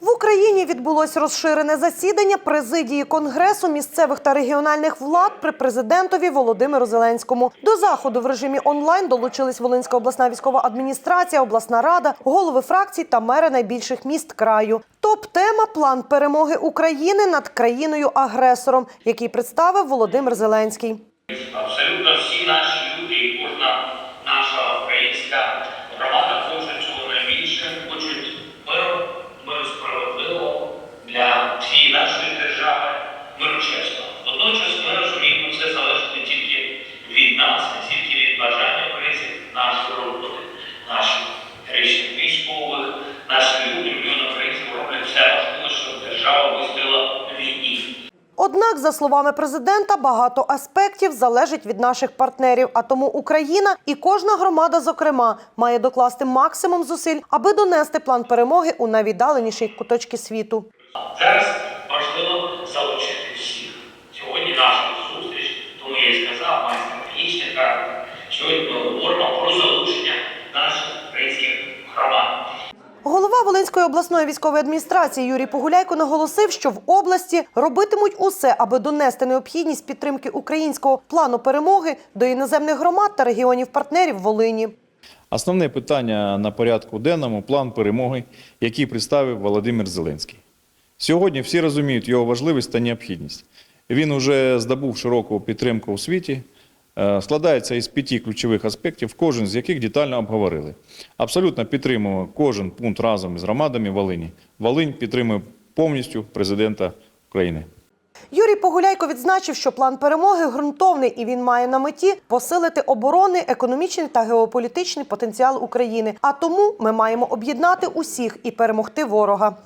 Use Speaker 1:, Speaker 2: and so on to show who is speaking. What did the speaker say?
Speaker 1: В Україні відбулось розширене засідання президії Конгресу місцевих та регіональних влад при президентові Володимиру Зеленському. До заходу в режимі онлайн долучились Волинська обласна військова адміністрація, обласна рада, голови фракцій та мери найбільших міст краю. Топ-тема план перемоги України над країною-агресором, який представив Володимир Зеленський.
Speaker 2: Абсолютно всі наші
Speaker 1: Однак, за словами президента, багато аспектів залежить від наших партнерів. А тому Україна і кожна громада, зокрема, має докласти максимум зусиль, аби донести план перемоги у найвіддаленіші куточки світу.
Speaker 2: Зараз важливо залучити всіх. Сьогодні наша зустріч, тому я і сказав, майстер технічника. Сьогодні ми говоримо про залучення наших українських громад.
Speaker 1: Голова Волинської обласної військової адміністрації Юрій Погуляйко наголосив, що в області робитимуть усе, аби донести необхідність підтримки українського плану перемоги до іноземних громад та регіонів партнерів Волині.
Speaker 3: Основне питання на порядку денному план перемоги, який представив Володимир Зеленський. Сьогодні всі розуміють його важливість та необхідність. Він уже здобув широку підтримку у світі, складається із п'яти ключових аспектів, кожен з яких детально обговорили. Абсолютно підтримуємо кожен пункт разом із громадами Волині. Волинь підтримує повністю президента України.
Speaker 1: Юрій Погуляйко відзначив, що план перемоги ґрунтовний і він має на меті посилити оборонний, економічний та геополітичний потенціал України. А тому ми маємо об'єднати усіх і перемогти ворога.